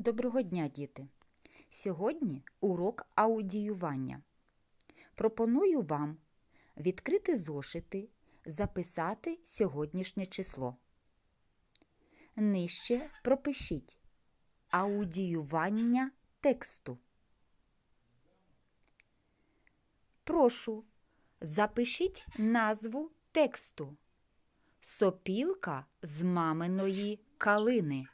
Доброго дня, діти! Сьогодні урок аудіювання. Пропоную вам відкрити зошити, записати сьогоднішнє число. Нижче пропишіть аудіювання тексту. Прошу, запишіть назву тексту. Сопілка з маминої калини.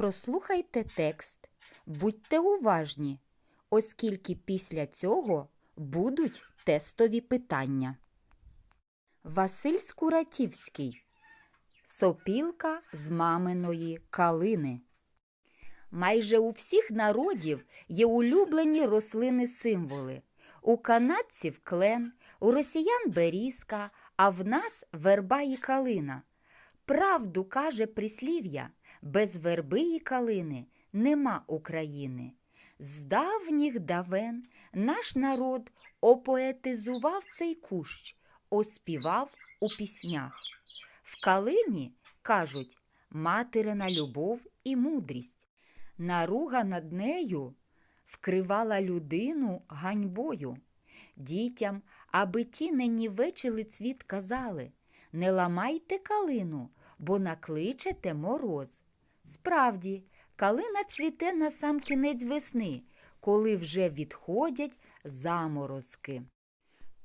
Прослухайте текст, будьте уважні, оскільки після цього будуть тестові питання. Василь Скуратівський. Сопілка з маминої калини. Майже у всіх народів є улюблені рослини-символи. У канадців клен, у росіян берізка, а в нас верба і калина. Правду каже прислів'я, без верби і калини нема України. З давніх давен наш народ опоетизував цей кущ, оспівав у піснях. В калині, кажуть, материна любов і мудрість. Наруга над нею вкривала людину ганьбою. Дітям, аби ті не нівечили цвіт, казали не ламайте калину, бо накличете мороз. Справді, калина цвіте на сам кінець весни, коли вже відходять заморозки.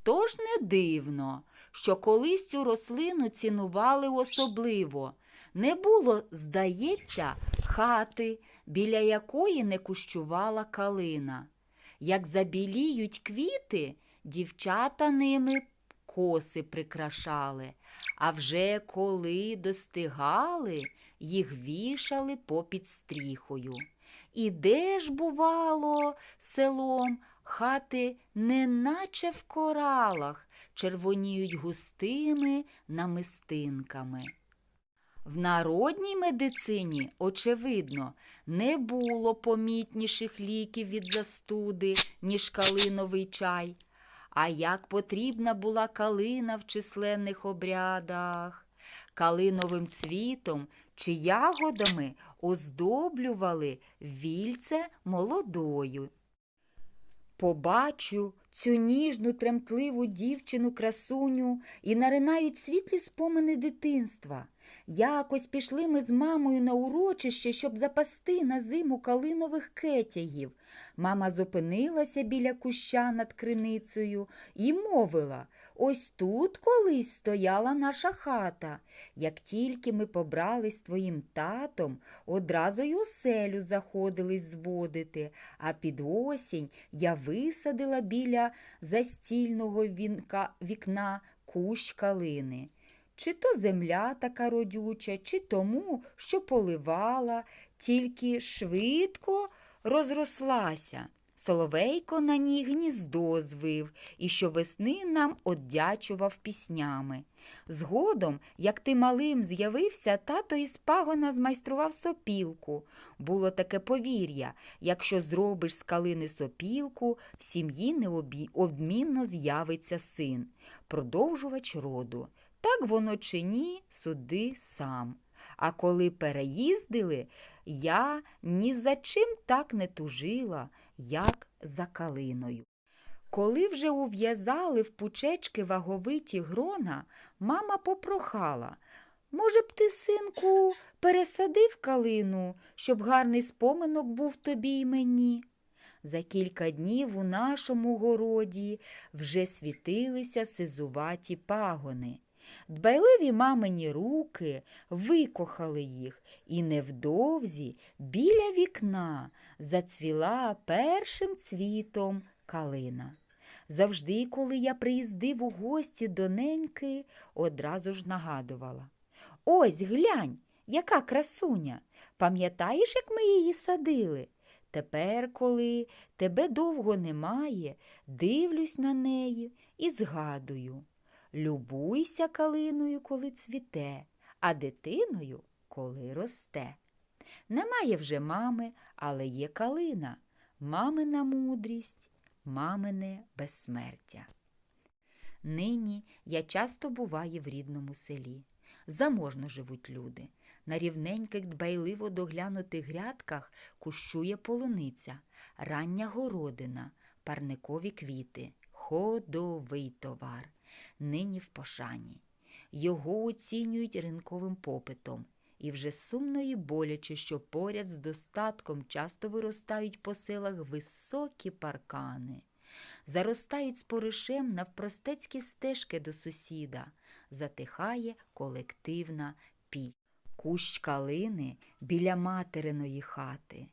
Тож не дивно, що колись цю рослину цінували особливо. Не було, здається, хати, біля якої не кущувала калина. Як забіліють квіти, дівчата ними коси прикрашали, а вже коли достигали, їх вішали попід стріхою. І де ж, бувало, селом хати, неначе в коралах, червоніють густими намистинками. В народній медицині, очевидно, не було помітніших ліків від застуди, ніж калиновий чай. А як потрібна була калина в численних обрядах, калиновим цвітом чи ягодами оздоблювали вільце молодою. Побачу цю ніжну тремтливу дівчину красуню і наринають світлі спомини дитинства. Якось пішли ми з мамою на урочище, щоб запасти на зиму калинових кетягів. Мама зупинилася біля куща над криницею і мовила ось тут колись стояла наша хата. Як тільки ми побрались з твоїм татом, одразу й оселю заходились зводити, а під осінь я висадила біля застільного вінка, вікна кущ калини. Чи то земля така родюча, чи тому, що поливала, тільки швидко розрослася. Соловейко на ній гніздо звив і щовесни нам оддячував піснями. Згодом, як ти малим з'явився, тато із пагона змайстрував сопілку. Було таке повір'я якщо зробиш з калини сопілку, в сім'ї необмінно з'явиться син, продовжувач роду. Так воно чи ні, суди сам. А коли переїздили, я ні за чим так не тужила, як за калиною. Коли вже ув'язали в пучечки ваговиті грона, мама попрохала Може б ти, синку, пересадив калину, щоб гарний споминок був тобі й мені. За кілька днів у нашому городі вже світилися сизуваті пагони. Дбайливі мамині руки викохали їх, і невдовзі біля вікна зацвіла першим цвітом калина. Завжди, коли я приїздив у гості до неньки, одразу ж нагадувала. Ось глянь, яка красуня. Пам'ятаєш, як ми її садили? Тепер, коли тебе довго немає, дивлюсь на неї і згадую. Любуйся калиною, коли цвіте, а дитиною, коли росте. Немає вже мами, але є калина, мамина мудрість, мамине безсмертя. Нині я часто буваю в рідному селі. Заможно живуть люди. На рівненьких дбайливо доглянутих грядках кущує полуниця, рання городина, парникові квіти, ходовий товар, нині в пошані. Його оцінюють ринковим попитом. І вже сумно і боляче, що поряд з достатком часто виростають по селах високі паркани, заростають споришем навпростецькі стежки до сусіда, затихає колективна піснь. Кущ калини біля материної хати.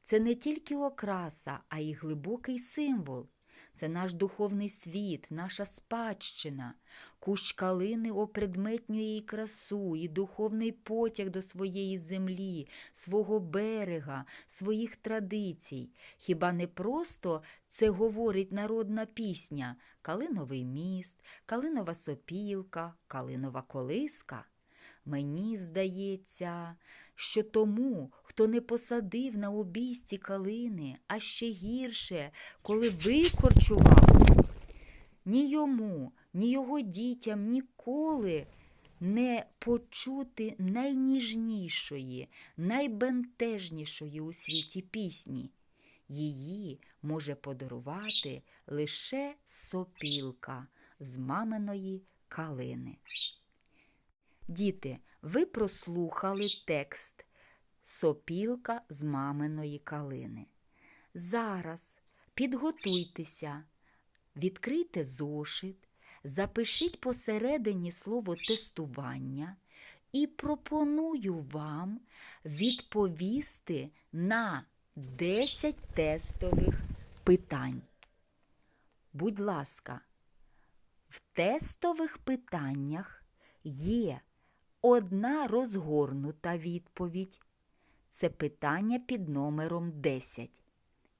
Це не тільки окраса, а й глибокий символ. Це наш духовний світ, наша спадщина. Кущ калини опредметнює і красу, і духовний потяг до своєї землі, свого берега, своїх традицій. Хіба не просто це говорить народна пісня Калиновий міст, Калинова сопілка, Калинова колиска? Мені здається, що тому, хто не посадив на обійсті калини, а ще гірше, коли викорчував, ні йому, ні його дітям ніколи не почути найніжнішої, найбентежнішої у світі пісні. Її може подарувати лише сопілка з маминої калини. Діти, ви прослухали текст Сопілка з маминої калини. Зараз підготуйтеся, відкрийте зошит, запишіть посередині слово тестування і пропоную вам відповісти на 10 тестових питань. Будь ласка, в тестових питаннях є одна розгорнута відповідь. Це питання під номером 10.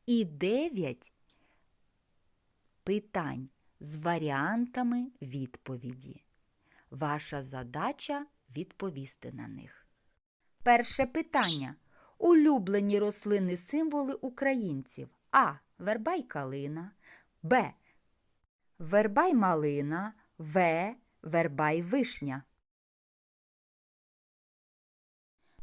І 9 питань з варіантами відповіді. Ваша задача відповісти на них. Перше питання. Улюблені рослини символи українців. А. Верба й калина. Б. Верба й малина. В. Верба й вишня.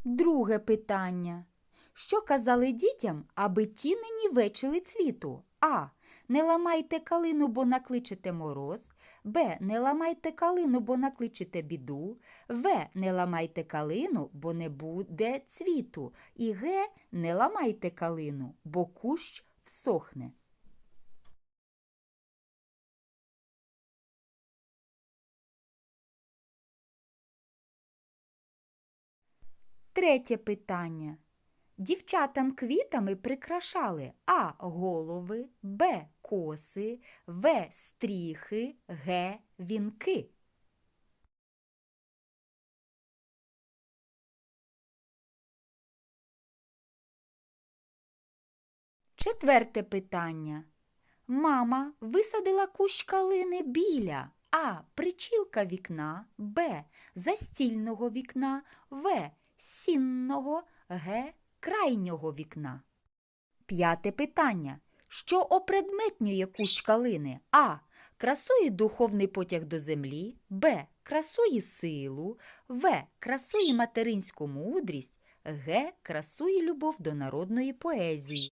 Друге питання. Що казали дітям, аби ті не нівечили цвіту? А. Не ламайте калину, бо накличете мороз. Б. Не ламайте калину, бо накличете біду. В. Не ламайте калину, бо не буде цвіту. І Г. Не ламайте калину, бо кущ всохне. Третє питання. Дівчатам квітами прикрашали А. Голови, Б. Коси, В. Стріхи, Г. Вінки. Четверте питання. Мама висадила кущ калини біля А. Причілка вікна, Б. Застільного вікна, В. Сінного, Г. Крайнього вікна. П'яте питання. Що опредметнює кущ калини? А. Красує духовний потяг до землі, Б. Красує силу, В. Красує материнську мудрість, Г. Красує любов до народної поезії.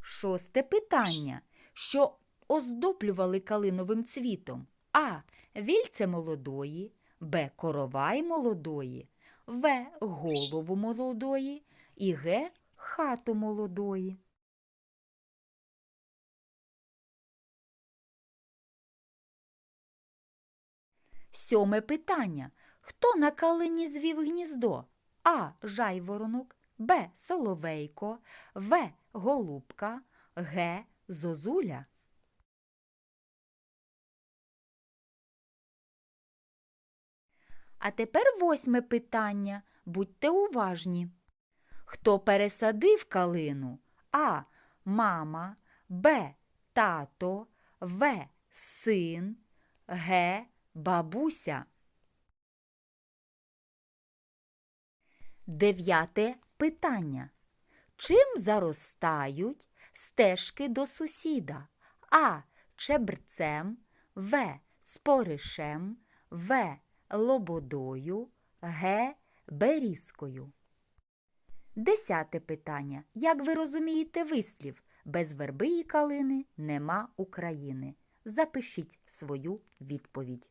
Шосте питання. Що оздоблювали калиновим цвітом? А. Вільце молодої, Б. Коровай молодої, В. Голову молодої і Г. Хату молодої. Сьоме питання. Хто на калині звів гніздо? А. Жайворонок, Б. Соловейко, В. Голубка, Г. Зозуля. А тепер восьме питання. Будьте уважні. Хто пересадив калину? А. Мама, Б. Тато, В. Син, Г. Бабуся. Дев'яте питання. Чим заростають стежки до сусіда? А. Чебрцем, В. Споришем, В. Лободою, Г. Берізкою. Десяте питання. Як ви розумієте вислів? Без верби і калини нема України. Запишіть свою відповідь.